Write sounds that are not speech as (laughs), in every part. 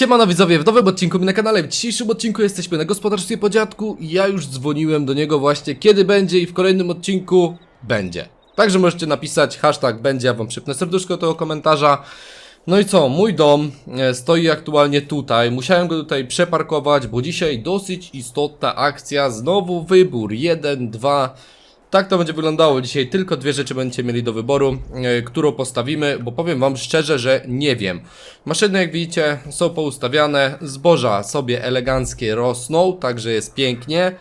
Siemano widzowie, w nowym odcinku mi na kanale. W dzisiejszym odcinku jesteśmy na gospodarstwie po dziadku ja już dzwoniłem do niego właśnie kiedy będzie i w kolejnym odcinku będzie. Także możecie napisać hashtag będzie, ja wam przypnę serduszko do tego komentarza. No i co, mój dom e, stoi aktualnie tutaj, musiałem go tutaj przeparkować, bo dzisiaj dosyć istotna akcja, znowu wybór, 1, 2, tak to będzie wyglądało dzisiaj. Tylko dwie rzeczy będziecie mieli do wyboru, e, którą postawimy, bo powiem wam szczerze, że nie wiem. Maszyny, jak widzicie, są poustawiane, zboża sobie eleganckie rosną, także jest pięknie.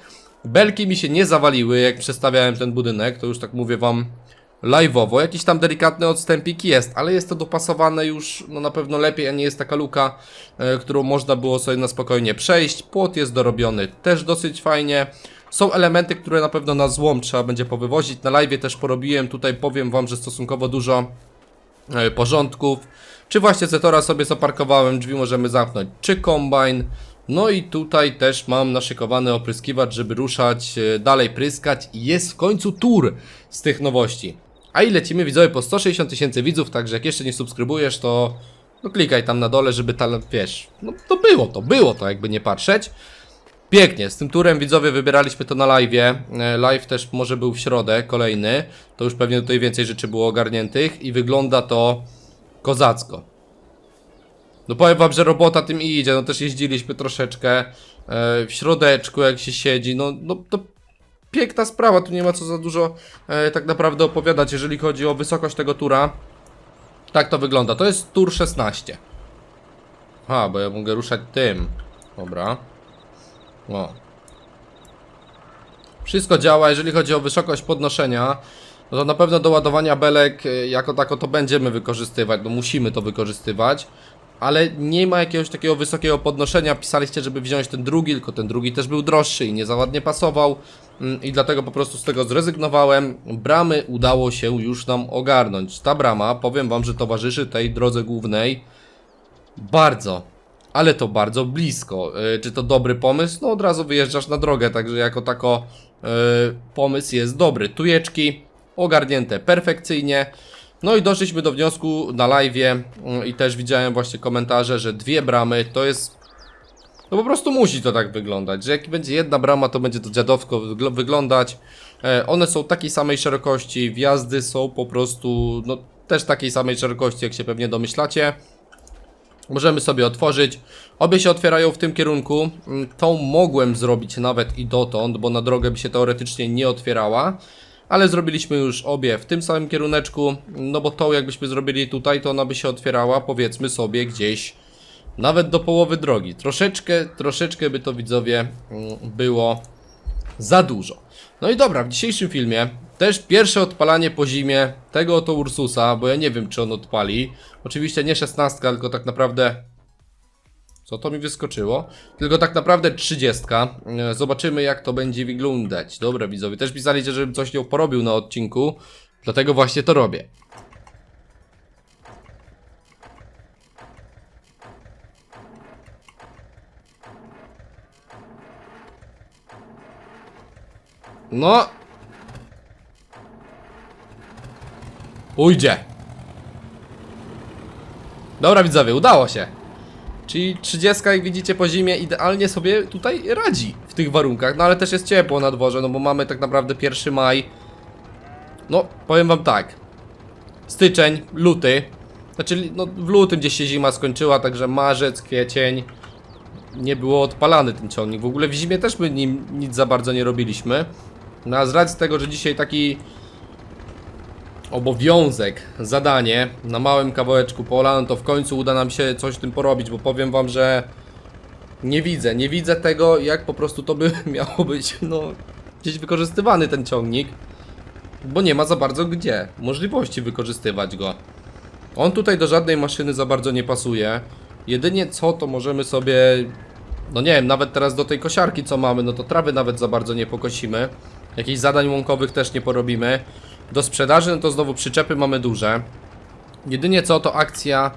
Belki mi się nie zawaliły, jak przestawiałem ten budynek, to już tak mówię wam live'owo. Jakiś tam delikatny odstępik jest, ale jest to dopasowane już no na pewno lepiej, a nie jest taka luka, e, którą można było sobie na spokojnie przejść. Płot jest dorobiony też dosyć fajnie. Są elementy, które na pewno na złom trzeba będzie powywozić. Na live też porobiłem, tutaj powiem wam, że stosunkowo dużo e, porządków. Czy właśnie Zetora sobie zaparkowałem, drzwi możemy zamknąć, czy kombajn. No i tutaj też mam naszykowany opryskiwacz, żeby ruszać, e, dalej pryskać jest w końcu tour z tych nowości. A i lecimy widzowie po 160 tysięcy widzów, także jak jeszcze nie subskrybujesz, to no klikaj tam na dole, żeby tam, wiesz, no to było to, było to, jakby nie patrzeć. Pięknie, z tym turem widzowie wybieraliśmy to na live. Live też może był w środę, kolejny. To już pewnie tutaj więcej rzeczy było ogarniętych i wygląda to kozacko. No powiem wam, że robota tym idzie, no też jeździliśmy troszeczkę e, w środeczku jak się siedzi, no, no to piękna sprawa, tu nie ma co za dużo e, tak naprawdę opowiadać, jeżeli chodzi o wysokość tego tura. Tak to wygląda, to jest tur 16. A, bo ja mogę ruszać tym. Dobra. O. Wszystko działa, jeżeli chodzi o wysokość podnoszenia, no to na pewno do ładowania belek y, jako tako to będziemy wykorzystywać, no musimy to wykorzystywać, ale nie ma jakiegoś takiego wysokiego podnoszenia, pisaliście, żeby wziąć ten drugi, tylko ten drugi też był droższy i nie za ładnie pasował mm, i dlatego po prostu z tego zrezygnowałem. Bramy udało się już nam ogarnąć. Ta brama, powiem wam, że towarzyszy tej drodze głównej bardzo, ale to bardzo blisko. Yy, czy to dobry pomysł? No od razu wyjeżdżasz na drogę, także jako tako yy, pomysł jest dobry. Tujeczki ogarnięte perfekcyjnie. No i doszliśmy do wniosku na live yy, i też widziałem właśnie komentarze, że dwie bramy to jest no po prostu musi to tak wyglądać, że jak będzie jedna brama, to będzie to dziadowsko wygl- wyglądać. E, one są takiej samej szerokości, wjazdy są po prostu, no też takiej samej szerokości, jak się pewnie domyślacie. Możemy sobie otworzyć. Obie się otwierają w tym kierunku. Mm, Tą mogłem zrobić nawet i dotąd, bo na drogę by się teoretycznie nie otwierała. Ale zrobiliśmy już obie w tym samym kieruneczku. No bo tą jakbyśmy zrobili tutaj, to ona by się otwierała powiedzmy sobie gdzieś nawet do połowy drogi. Troszeczkę, troszeczkę by to widzowie mm, było za dużo. No i dobra, w dzisiejszym filmie też pierwsze odpalanie po zimie tego oto Ursusa, bo ja nie wiem czy on odpali. Oczywiście nie 16, tylko tak naprawdę... Co to mi wyskoczyło? Tylko tak naprawdę 30. E, Zobaczymy jak to będzie wyglądać. Dobra widzowie, też pisaliście, żebym coś nią porobił na odcinku. Dlatego właśnie to robię. No. Ujdzie. Dobra widzowie, udało się. Czyli 30 jak widzicie po zimie idealnie sobie tutaj radzi w tych warunkach. No ale też jest ciepło na dworze, no bo mamy tak naprawdę 1 maj. No, powiem wam tak. Styczeń, luty. Znaczy, no w lutym gdzieś się zima skończyła, także marzec, kwiecień. Nie było odpalany ten ciągnik. W ogóle w zimie też my nim nic za bardzo nie robiliśmy. No a z racji tego, że dzisiaj taki obowiązek, zadanie na małym kawałeczku pola, no to w końcu uda nam się coś tym porobić, bo powiem wam, że nie widzę, nie widzę tego, jak po prostu to by (laughs) miało być, no, gdzieś wykorzystywany ten ciągnik, bo nie ma za bardzo gdzie, możliwości wykorzystywać go. On tutaj do żadnej maszyny za bardzo nie pasuje. Jedynie co, to możemy sobie, no nie wiem, nawet teraz do tej kosiarki co mamy, no to trawy nawet za bardzo nie pokosimy. Jakichś zadań łąkowych też nie porobimy. Do sprzedaży, no to znowu przyczepy mamy duże. Jedynie co, to akcja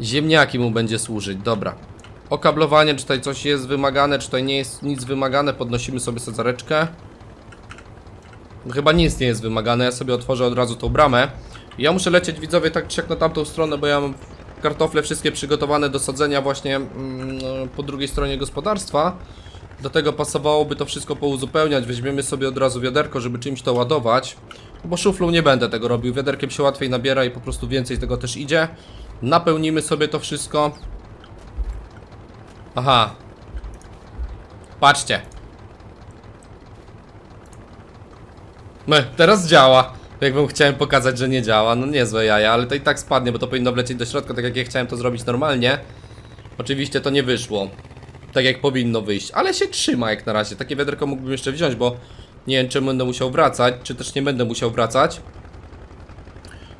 ziemniaki mu będzie służyć. Dobra. Okablowanie, czy tutaj coś jest wymagane, czy tutaj nie jest nic wymagane. Podnosimy sobie sadzareczkę. Chyba nic nie jest wymagane, ja sobie otworzę od razu tą bramę. Ja muszę lecieć widzowie tak czy jak na tamtą stronę, bo ja mam kartofle wszystkie przygotowane do sadzenia właśnie mm, po drugiej stronie gospodarstwa. Do tego pasowałoby to wszystko pouzupełniać. Weźmiemy sobie od razu wiaderko, żeby czymś to ładować. Bo szuflą nie będę tego robił. Wiaderkiem się łatwiej nabiera i po prostu więcej tego też idzie. Napełnimy sobie to wszystko. Aha. Patrzcie. No, teraz działa. Jak wam chciałem pokazać, że nie działa. No niezłe jaja, ale to i tak spadnie, bo to powinno wlecieć do środka, tak jak ja chciałem to zrobić normalnie. Oczywiście to nie wyszło. Tak jak powinno wyjść, ale się trzyma jak na razie. Takie wiaderko mógłbym jeszcze wziąć, bo nie wiem, czy będę musiał wracać, czy też nie będę musiał wracać.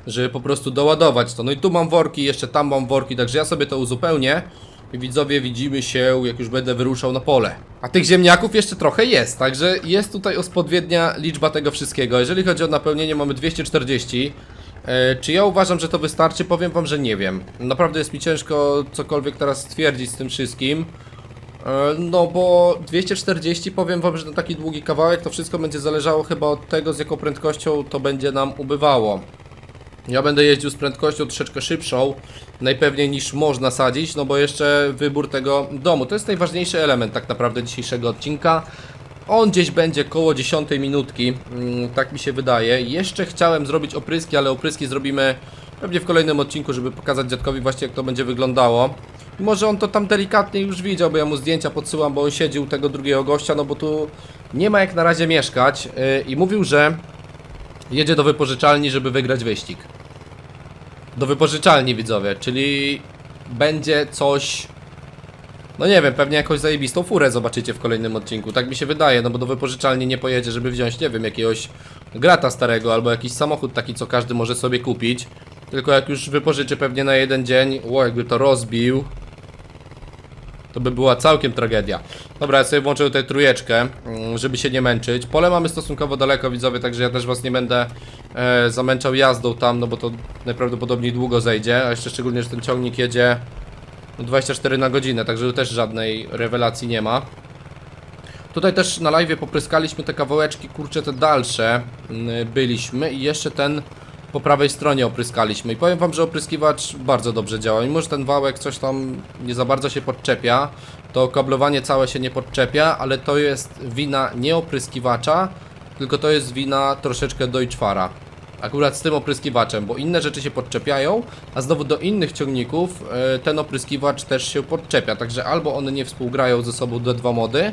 Żeby po prostu doładować to. No i tu mam worki, jeszcze tam mam worki, także ja sobie to uzupełnię. Widzowie, widzimy się, jak już będę wyruszał na pole. A tych ziemniaków jeszcze trochę jest, także jest tutaj odpowiednia liczba tego wszystkiego. Jeżeli chodzi o napełnienie, mamy 240. E, czy ja uważam, że to wystarczy? Powiem wam, że nie wiem. Naprawdę jest mi ciężko cokolwiek teraz stwierdzić z tym wszystkim. E, No bo 240 powiem wam, że na taki długi kawałek to wszystko będzie zależało chyba od tego z jaką prędkością to będzie nam ubywało. Ja będę jeździł z prędkością troszeczkę szybszą, najpewniej niż można sadzić, no bo jeszcze wybór tego domu. To jest najważniejszy element tak naprawdę dzisiejszego odcinka. On gdzieś będzie koło 10 minutki, mm, tak mi się wydaje. Jeszcze chciałem zrobić opryski, ale opryski zrobimy pewnie w kolejnym odcinku, żeby pokazać dziadkowi właśnie jak to będzie wyglądało. Może on to tam delikatnie już widział, bo ja mu zdjęcia podsyłam, bo on siedzi u tego drugiego gościa, no bo tu nie ma jak na razie mieszkać. Yy, I mówił, że jedzie do wypożyczalni, żeby wygrać wyścig. Do wypożyczalni widzowie, czyli będzie coś. No nie wiem, pewnie jakąś zajebistą furę zobaczycie w kolejnym odcinku. Tak mi się wydaje, no bo do wypożyczalni nie pojedzie, żeby wziąć, nie wiem, jakiegoś grata starego albo jakiś samochód taki, co każdy może sobie kupić. Tylko jak już wypożyczy pewnie na jeden dzień, o jakby to rozbił, to by była całkiem tragedia. Dobra, ja sobie włączę tutaj trójeczkę, mm, żeby się nie męczyć. Pole mamy stosunkowo daleko, widzowie, także ja też was nie będę e, zamęczał jazdą tam, no bo to najprawdopodobniej długo zejdzie, a jeszcze szczególnie, że ten ciągnik jedzie no, 24 na godzinę, także tu też żadnej rewelacji nie ma. Tutaj też na live popryskaliśmy te kawałeczki, kurczę, te dalsze mm, byliśmy i jeszcze ten po prawej stronie opryskaliśmy. I powiem wam, że opryskiwacz bardzo dobrze działa. Mimo, że ten wałek coś tam nie za bardzo się podczepia, to kablowanie całe się nie podczepia, ale to jest wina nie opryskiwacza, tylko to jest wina troszeczkę Deutschfara. Akurat z tym opryskiwaczem, bo inne rzeczy się podczepiają, a znowu do innych ciągników e, ten opryskiwacz też się podczepia. Także albo one nie współgrają ze sobą te dwa mody,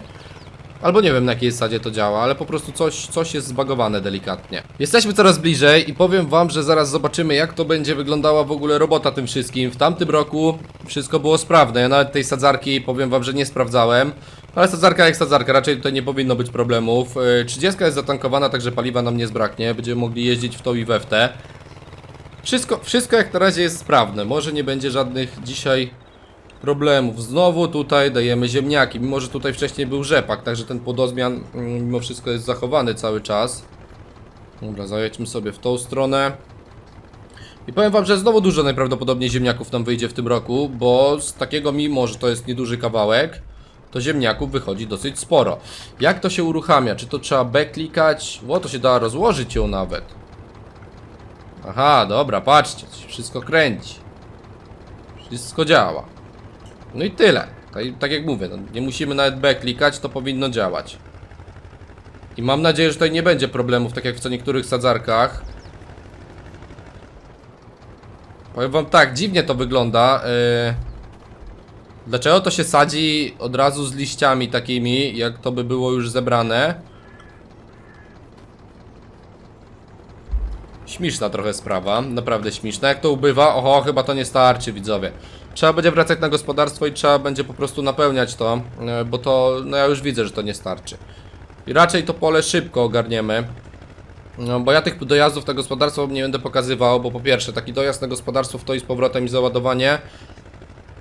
Albo nie wiem na jakiej zasadzie to działa, ale po prostu coś, coś jest zbagowane delikatnie. Jesteśmy coraz bliżej i powiem wam, że zaraz zobaczymy jak to będzie wyglądała w ogóle robota tym wszystkim. W tamtym roku wszystko było sprawne, ja nawet tej sadzarki powiem wam, że nie sprawdzałem. Ale sadzarka jak sadzarka, raczej tutaj nie powinno być problemów. Yy, 30 jest zatankowana, także paliwa nam nie zbraknie. Będziemy mogli jeździć w tą i we w te. Wszystko, wszystko jak na razie jest sprawne. Może nie będzie żadnych dzisiaj problemów. Znowu tutaj dajemy ziemniaki, mimo że tutaj wcześniej był rzepak, także ten podozmian mm, mimo wszystko jest zachowany cały czas. Dobra, zajedźmy sobie w tą stronę. I powiem wam, że znowu dużo najprawdopodobniej ziemniaków nam wyjdzie w tym roku, bo z takiego mimo, że to jest nieduży kawałek, to ziemniaków wychodzi dosyć sporo. Jak to się uruchamia? Czy to trzeba B klikać? To się da rozłożyć ją nawet. Aha, dobra, patrzcie, wszystko kręci. Wszystko działa. No i tyle. Tak, tak jak mówię, no, nie musimy nawet B klikać, to powinno działać. I mam nadzieję, że tutaj nie będzie problemów, tak jak w co niektórych sadzarkach. Powiem wam tak, dziwnie to wygląda. Yy... Dlaczego to się sadzi od razu z liściami takimi, jak to by było już zebrane? Śmieszna trochę sprawa, naprawdę śmieszna. Jak to ubywa? Oho, chyba to nie starczy, widzowie. Trzeba będzie wracać na gospodarstwo i trzeba będzie po prostu napełniać to, e, bo to, no ja już widzę, że to nie starczy. I raczej to pole szybko ogarniemy. No, bo ja tych dojazdów na gospodarstwo nie będę pokazywał, bo po pierwsze, taki dojazd na gospodarstwo w to i z powrotem i załadowanie.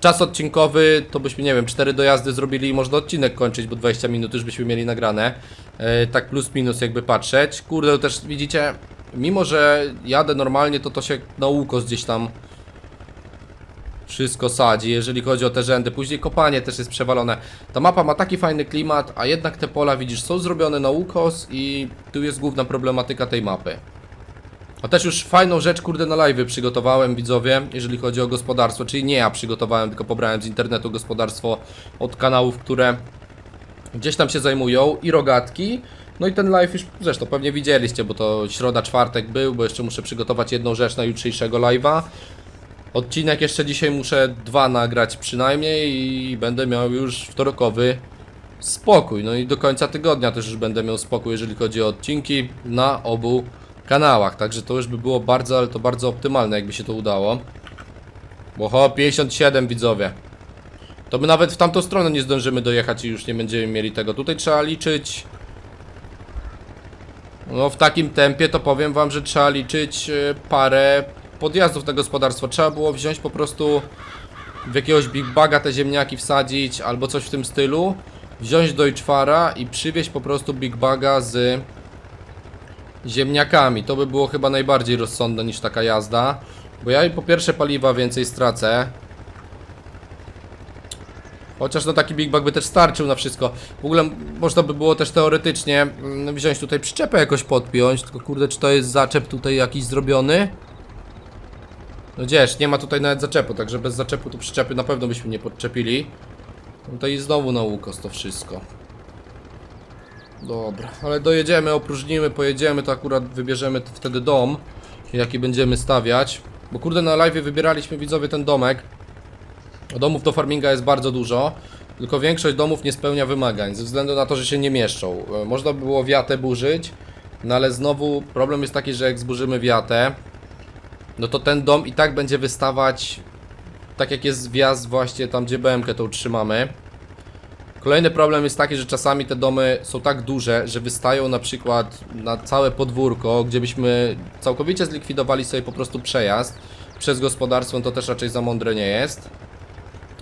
Czas odcinkowy to byśmy, nie wiem, cztery dojazdy zrobili i można odcinek kończyć, bo 20 minut już byśmy mieli nagrane. E, tak plus minus jakby patrzeć. Kurde, to też widzicie, mimo że jadę normalnie, to to się na gdzieś tam wszystko sadzi, jeżeli chodzi o te rzędy. Później kopanie też jest przewalone. Ta mapa ma taki fajny klimat, a jednak te pola, widzisz, są zrobione na ukos i tu jest główna problematyka tej mapy. A też już fajną rzecz, kurde, na live przygotowałem, widzowie, jeżeli chodzi o gospodarstwo. Czyli nie ja przygotowałem, tylko pobrałem z internetu gospodarstwo od kanałów, które gdzieś tam się zajmują i rogatki. No i ten live już zresztą pewnie widzieliście, bo to środa, czwartek był, bo jeszcze muszę przygotować jedną rzecz na jutrzejszego live'a. Odcinek jeszcze dzisiaj muszę dwa nagrać przynajmniej i będę miał już wtorkowy spokój. No i do końca tygodnia też już będę miał spokój, jeżeli chodzi o odcinki na obu kanałach. Także to już by było bardzo, ale to bardzo optymalne, jakby się to udało. Bo ho, 57 widzowie. To my nawet w tamtą stronę nie zdążymy dojechać i już nie będziemy mieli tego. Tutaj trzeba liczyć. No w takim tempie to powiem wam, że trzeba liczyć e, parę podjazdów na gospodarstwo. Trzeba było wziąć po prostu w jakiegoś big baga te ziemniaki wsadzić albo coś w tym stylu. Wziąć Deutschfara i przywieźć po prostu big baga z ziemniakami. To by było chyba najbardziej rozsądne niż taka jazda. Bo ja po pierwsze paliwa więcej stracę. Chociaż no taki Big Bag by też starczył na wszystko. W ogóle można by było też teoretycznie mm, wziąć tutaj przyczepę jakoś podpiąć, tylko kurde, czy to jest zaczep tutaj jakiś zrobiony? No gdzież, nie ma tutaj nawet zaczepu, także bez zaczepu tu przyczepy na pewno byśmy nie podczepili. No to i znowu na łukos to wszystko. Dobra, ale dojedziemy, opróżnimy, pojedziemy, to akurat wybierzemy wtedy dom, jaki będziemy stawiać. Bo kurde, na live wybieraliśmy widzowie ten domek. Domów do farminga jest bardzo dużo, tylko większość domów nie spełnia wymagań, ze względu na to, że się nie mieszczą. E, Można by było wiatę burzyć, no ale znowu problem jest taki, że jak zburzymy wiatę, no to ten dom i tak będzie wystawać tak jak jest wjazd właśnie tam, gdzie BMK to utrzymamy. Kolejny problem jest taki, że czasami te domy są tak duże, że wystają na przykład na całe podwórko, gdzie byśmy całkowicie zlikwidowali sobie po prostu przejazd przez gospodarstwo, to też raczej za mądre nie jest.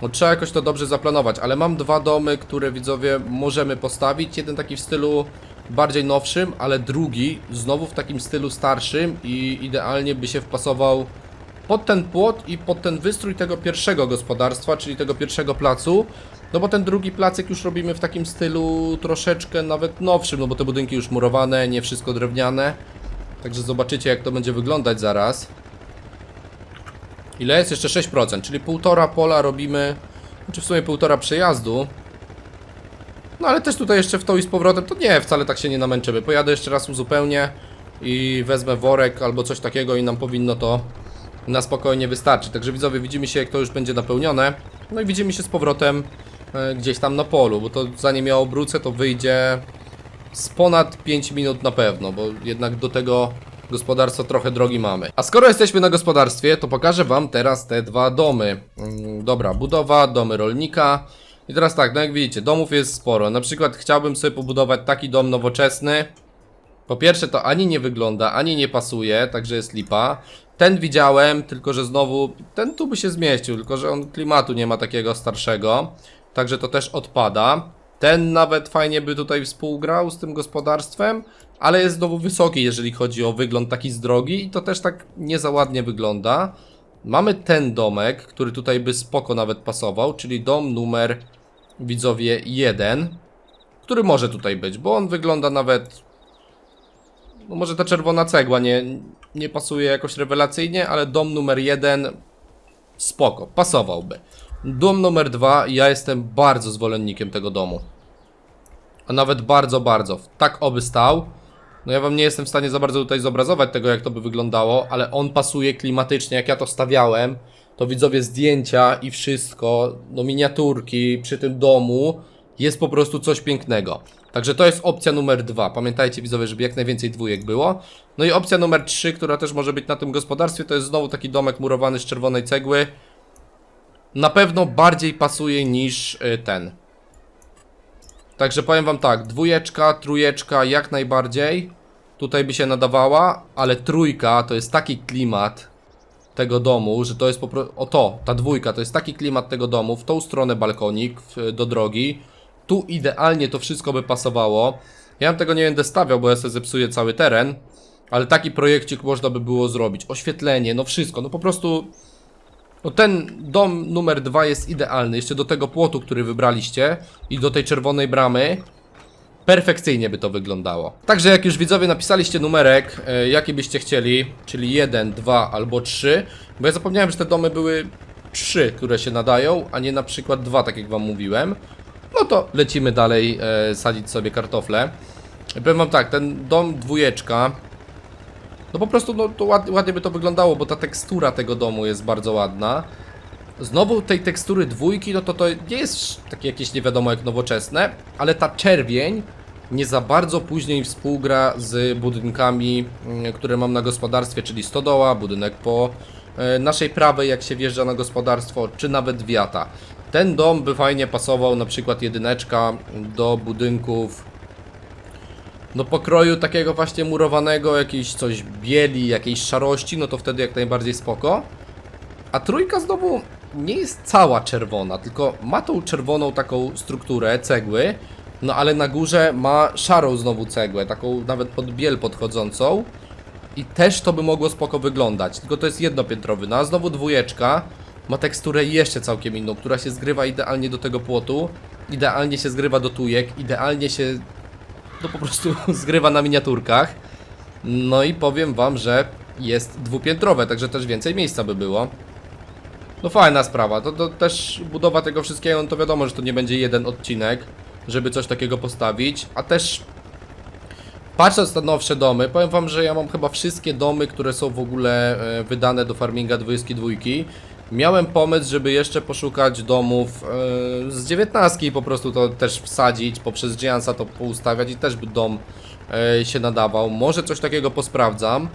No, trzeba jakoś to dobrze zaplanować, ale mam dwa domy, które widzowie możemy postawić. Jeden taki w stylu bardziej nowszym, ale drugi znowu w takim stylu starszym i idealnie by się wpasował pod ten płot i pod ten wystrój tego pierwszego gospodarstwa, czyli tego pierwszego placu. No bo ten drugi placek już robimy w takim stylu troszeczkę nawet nowszym, no bo te budynki już murowane, nie wszystko drewniane. Także zobaczycie jak to będzie wyglądać zaraz. Ile jest? Jeszcze 6%, czyli półtora pola robimy, znaczy w sumie półtora przejazdu. No ale też tutaj jeszcze w tą i z powrotem, to nie, wcale tak się nie namęczymy. Pojadę jeszcze raz uzupełnię i wezmę worek albo coś takiego i nam powinno to na spokojnie wystarczyć. Także widzowie, widzimy się jak to już będzie napełnione. No i widzimy się z powrotem e, gdzieś tam na polu, bo to zanim ja obrócę, to wyjdzie z ponad 5 minut na pewno, bo jednak do tego gospodarstwa trochę drogi mamy. A skoro jesteśmy na gospodarstwie, to pokażę wam teraz te dwa domy. Mm, Dobra, budowa, domy rolnika. I teraz tak, no jak widzicie, domów jest sporo. Na przykład chciałbym sobie pobudować taki dom nowoczesny. Po pierwsze to ani nie wygląda, ani nie pasuje, także jest lipa. Ten widziałem, tylko że znowu, ten tu by się zmieścił, tylko że on klimatu nie ma takiego starszego. Także to też odpada. Ten nawet fajnie by tutaj współgrał z tym gospodarstwem, ale jest znowu wysoki, jeżeli chodzi o wygląd taki z drogi i to też tak nie za ładnie wygląda. Mamy ten domek, który tutaj by spoko nawet pasował, czyli dom numer widzowie 1, który może tutaj być, bo on wygląda nawet no może ta czerwona cegła nie, nie pasuje jakoś rewelacyjnie, ale dom numer jeden spoko, pasowałby. Dom numer dwa, ja jestem bardzo zwolennikiem tego domu. A nawet bardzo, bardzo. Tak oby stał. No ja wam nie jestem w stanie za bardzo tutaj zobrazować tego, jak to by wyglądało, ale on pasuje klimatycznie, jak ja to stawiałem, to widzowie zdjęcia i wszystko, no miniaturki przy tym domu, jest po prostu coś pięknego. Także to jest opcja numer dwa. Pamiętajcie widzowie, żeby jak najwięcej dwójek było. No i opcja numer trzy, która też może być na tym gospodarstwie, to jest znowu taki domek murowany z czerwonej cegły. Na pewno bardziej pasuje niż y, ten. Także powiem wam tak, dwójeczka, trójeczka jak najbardziej tutaj by się nadawała, ale trójka to jest taki klimat tego domu, że to jest po prostu, o to, ta dwójka to jest taki klimat tego domu, w tą stronę balkonik w, do drogi, tu idealnie to wszystko by pasowało. Ja bym tego nie będę stawiał, bo ja sobie zepsuję cały teren, ale taki projekcik można by było zrobić, oświetlenie, no wszystko, no po prostu no ten dom numer dwa jest idealny, jeszcze do tego płotu, który wybraliście i do tej czerwonej bramy. Perfekcyjnie by to wyglądało. Także jak już widzowie napisaliście numerek, e, jaki byście chcieli, czyli 1, 2 albo 3, bo ja zapomniałem, że te domy były 3, które się nadają, a nie na przykład 2, tak jak wam mówiłem, no to lecimy dalej e, sadzić sobie kartofle. Powiem wam tak, ten dom dwójeczka, no po prostu no, to ład, ładnie by to wyglądało, bo ta tekstura tego domu jest bardzo ładna. Znowu tej tekstury dwójki, no to to nie jest takie jakieś nie wiadomo jak nowoczesne, ale ta czerwień nie za bardzo później współgra z budynkami, mm, które mam na gospodarstwie, czyli stodoła, budynek po e, naszej prawej, jak się wjeżdża na gospodarstwo, czy nawet wiata. Ten dom by fajnie pasował, na przykład jedyneczka, do budynków do pokroju takiego właśnie murowanego, jakiejś coś bieli, jakiejś szarości, no to wtedy jak najbardziej spoko. A trójka znowu nie jest cała czerwona, tylko ma tą czerwoną taką strukturę cegły, no ale na górze ma szarą znowu cegłę, taką nawet pod biel podchodzącą. I też to by mogło spoko wyglądać, tylko to jest jednopiętrowy, no a znowu dwójeczka ma teksturę jeszcze całkiem inną, która się zgrywa idealnie do tego płotu, idealnie się zgrywa do tujek, idealnie się to po prostu (laughs) zgrywa na miniaturkach. No i powiem wam, że jest dwupiętrowe, także też więcej miejsca by było. No fajna sprawa, to, to też budowa tego wszystkiego, no to wiadomo, że to nie będzie jeden odcinek, żeby coś takiego postawić, a też patrząc na nowsze domy, powiem wam, że ja mam chyba wszystkie domy, które są w ogóle e, wydane do farminga 22. Miałem pomysł, żeby jeszcze poszukać domów e, z 19 i po prostu to też wsadzić, poprzez Giansa to poustawiać i też by dom e, się nadawał. Może coś takiego posprawdzam.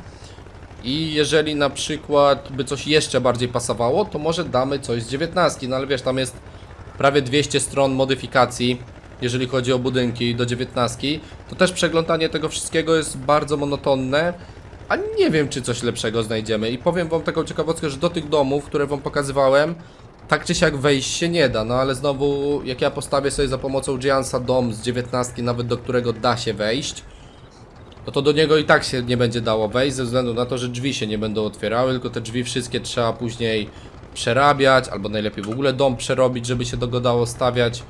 I jeżeli na przykład by coś jeszcze bardziej pasowało, to może damy coś z 19, no ale wiesz, tam jest prawie 200 stron modyfikacji, jeżeli chodzi o budynki do 19, to też przeglądanie tego wszystkiego jest bardzo monotonne, a nie wiem, czy coś lepszego znajdziemy. I powiem wam taką ciekawostkę, że do tych domów, które wam pokazywałem, tak czy siak wejść się nie da, no ale znowu, jak ja postawię sobie za pomocą Giansa dom z 19, nawet do którego da się wejść, no to do niego i tak się nie będzie dało wejść, ze względu na to, że drzwi się nie będą otwierały, tylko te drzwi wszystkie trzeba później przerabiać, albo najlepiej w ogóle dom przerobić, żeby się go dało stawiać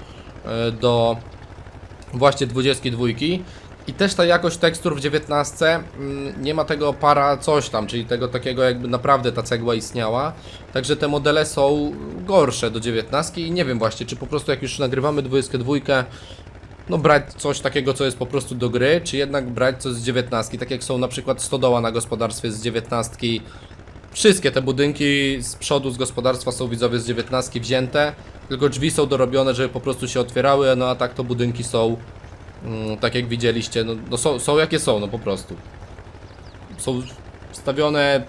do właśnie 22. I też ta jakość tekstur w 19 mm, nie ma tego para coś tam, czyli tego takiego jakby naprawdę ta cegła istniała. Także te modele są gorsze do 19 i nie wiem właśnie, czy po prostu jak już nagrywamy 22, no brać coś takiego, co jest po prostu do gry, czy jednak brać coś z 19, tak jak są na przykład stodoła na gospodarstwie z 19. Wszystkie te budynki z przodu z gospodarstwa są widzowie z 19 wzięte, tylko drzwi są dorobione, żeby po prostu się otwierały, no a tak to budynki są mm, tak jak widzieliście, no, no są, są jakie są, no po prostu. Są wstawione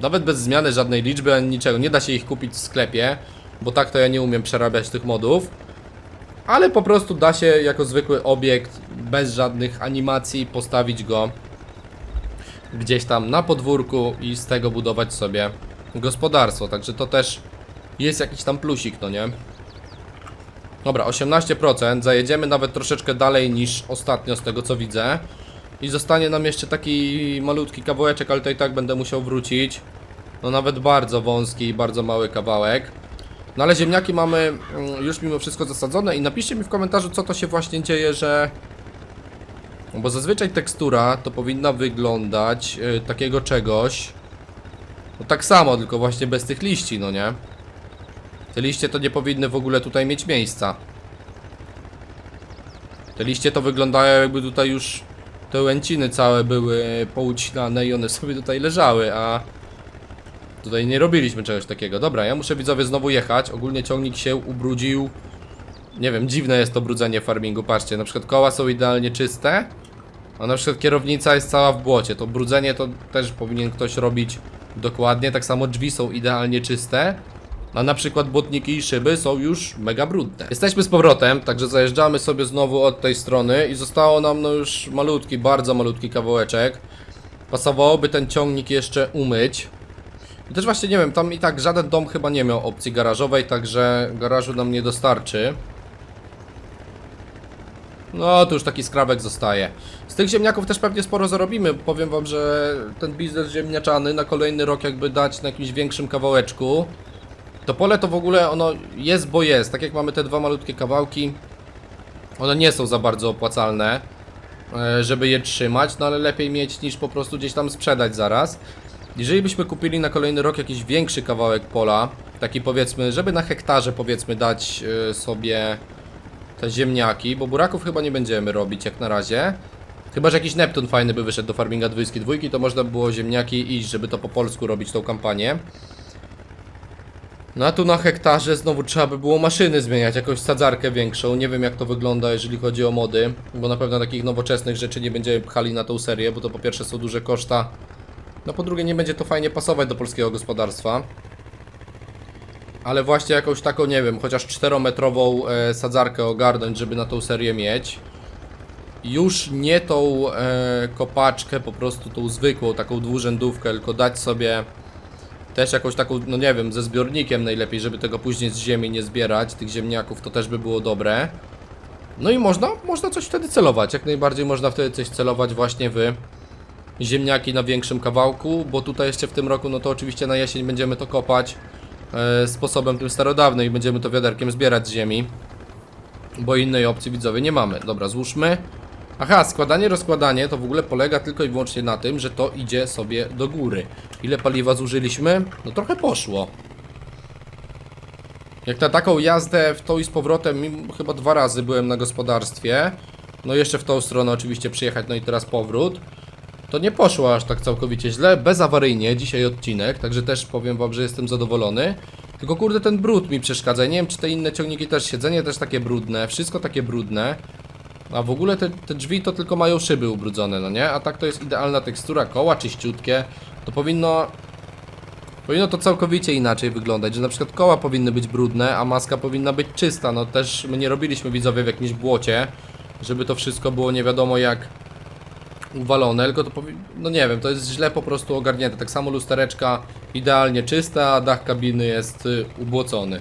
nawet bez zmiany żadnej liczby ani niczego, nie da się ich kupić w sklepie, bo tak to ja nie umiem przerabiać tych modów. Ale po prostu da się jako zwykły obiekt bez żadnych animacji postawić go gdzieś tam na podwórku i z tego budować sobie gospodarstwo, także to też jest jakiś tam plusik, no nie? Dobra, 18%, zajedziemy nawet troszeczkę dalej niż ostatnio z tego co widzę. I zostanie nam jeszcze taki malutki kawałeczek, ale to i tak będę musiał wrócić. No nawet bardzo wąski i bardzo mały kawałek. No ale ziemniaki mamy mm, już mimo wszystko zasadzone. I napiszcie mi w komentarzu co to się właśnie dzieje, że... Bo zazwyczaj tekstura to powinna wyglądać yy, takiego czegoś No tak samo, tylko właśnie bez tych liści, no nie? Te liście to nie powinny w ogóle tutaj mieć miejsca Te liście to wyglądają jakby tutaj już te łęciny całe były poucinane i one (laughs) sobie tutaj leżały, a... Tutaj nie robiliśmy czegoś takiego. Dobra, ja muszę widzowie znowu jechać. Ogólnie ciągnik się ubrudził. Nie wiem, dziwne jest to brudzenie farmingu. Patrzcie, na przykład koła są idealnie czyste. A na przykład kierownica jest cała w błocie. To brudzenie to też powinien ktoś robić dokładnie. Tak samo drzwi są idealnie czyste. A na przykład błotniki i szyby są już mega brudne. Jesteśmy z powrotem, także zajeżdżamy sobie znowu od tej strony i zostało nam no już malutki, bardzo malutki kawałeczek. Pasowałoby ten ciągnik jeszcze umyć. I też właśnie nie wiem, tam i tak żaden dom chyba nie miał opcji garażowej, także garażu nam nie dostarczy. No, to już taki skrawek zostaje. Z tych ziemniaków też pewnie sporo zarobimy. Powiem wam, że ten biznes ziemniaczany na kolejny rok jakby dać na jakimś większym kawałeczku. To pole to w ogóle ono jest, bo jest. Tak jak mamy te dwa malutkie kawałki. One nie są za bardzo opłacalne, e, żeby je trzymać, no ale lepiej mieć niż po prostu gdzieś tam sprzedać zaraz. Jeżeli byśmy kupili na kolejny rok jakiś większy kawałek pola, taki powiedzmy, żeby na hektarze powiedzmy dać e, sobie te ziemniaki, bo buraków chyba nie będziemy robić jak na razie. Chyba, że jakiś Neptun fajny by wyszedł do farminga 22, to można by było ziemniaki iść, żeby to po polsku robić tą kampanię. No a tu na hektarze znowu trzeba by było maszyny zmieniać, jakąś sadzarkę większą. Nie wiem jak to wygląda, jeżeli chodzi o mody, bo na pewno takich nowoczesnych rzeczy nie będziemy pchali na tą serię, bo to po pierwsze są duże koszta, no po drugie nie będzie to fajnie pasować do polskiego gospodarstwa. Ale właśnie jakąś taką, nie wiem, chociaż 4-metrową e, sadzarkę ogarnąć, żeby na tą serię mieć. Już nie tą e, kopaczkę, po prostu tą zwykłą, taką dwurzędówkę, tylko dać sobie też jakąś taką, no nie wiem, ze zbiornikiem najlepiej, żeby tego później z ziemi nie zbierać, tych ziemniaków, to też by było dobre. No i można, można coś wtedy celować, jak najbardziej można wtedy coś celować właśnie w ziemniaki na większym kawałku, bo tutaj jeszcze w tym roku, no to oczywiście na jesień będziemy to kopać sposobem tym starodawnym i będziemy to wiaderkiem zbierać z ziemi, bo innej opcji widzowie nie mamy. Dobra, złóżmy. Aha, składanie, rozkładanie to w ogóle polega tylko i wyłącznie na tym, że to idzie sobie do góry. Ile paliwa zużyliśmy? No trochę poszło. Jak na taką jazdę w tą i z powrotem, chyba dwa razy byłem na gospodarstwie. No jeszcze w tą stronę oczywiście przyjechać, no i teraz powrót. To nie poszło aż tak całkowicie źle, bezawaryjnie dzisiaj odcinek, także też powiem wam, że jestem zadowolony. Tylko kurde ten brud mi przeszkadza, nie wiem czy te inne ciągniki też, siedzenie też takie brudne, wszystko takie brudne. A w ogóle te, te drzwi to tylko mają szyby ubrudzone, no nie? A tak to jest idealna tekstura, koła czyściutkie. To powinno... Powinno to całkowicie inaczej wyglądać, że na przykład koła powinny być brudne, a maska powinna być czysta. No też my nie robiliśmy widzowie w jakimś błocie, żeby to wszystko było nie wiadomo jak uwalone, tylko to powi... no nie wiem, to jest źle po prostu ogarnięte. Tak samo lustereczka idealnie czysta, a dach kabiny jest y, ubłocony.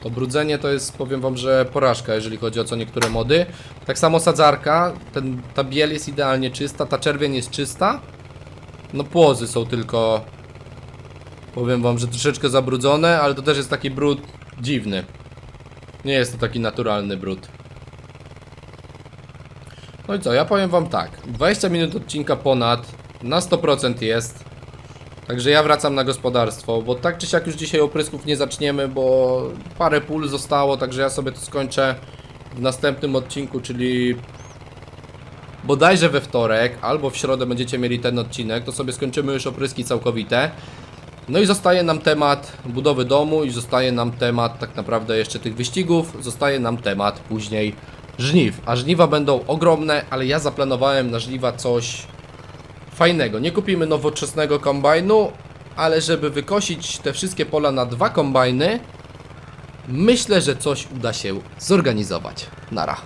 To brudzenie to jest, powiem wam, że porażka, jeżeli chodzi o co niektóre mody. Tak samo sadzarka, ten, ta biel jest idealnie czysta, ta czerwień jest czysta. No płozy są tylko, powiem wam, że troszeczkę zabrudzone, ale to też jest taki brud dziwny. Nie jest to taki naturalny brud. No i co, ja powiem wam tak, 20 minut odcinka ponad, na 100% jest. Także ja wracam na gospodarstwo, bo tak czy siak już dzisiaj oprysków nie zaczniemy, bo parę pól zostało, także ja sobie to skończę w następnym odcinku, czyli bodajże we wtorek albo w środę będziecie mieli ten odcinek, to sobie skończymy już opryski całkowite. No i zostaje nam temat budowy domu i zostaje nam temat tak naprawdę jeszcze tych wyścigów, zostaje nam temat później żniw. A żniwa będą ogromne, ale ja zaplanowałem na żniwa coś fajnego. Nie kupimy nowoczesnego kombajnu, ale żeby wykosić te wszystkie pola na dwa kombajny, myślę, że coś uda się zorganizować. Nara.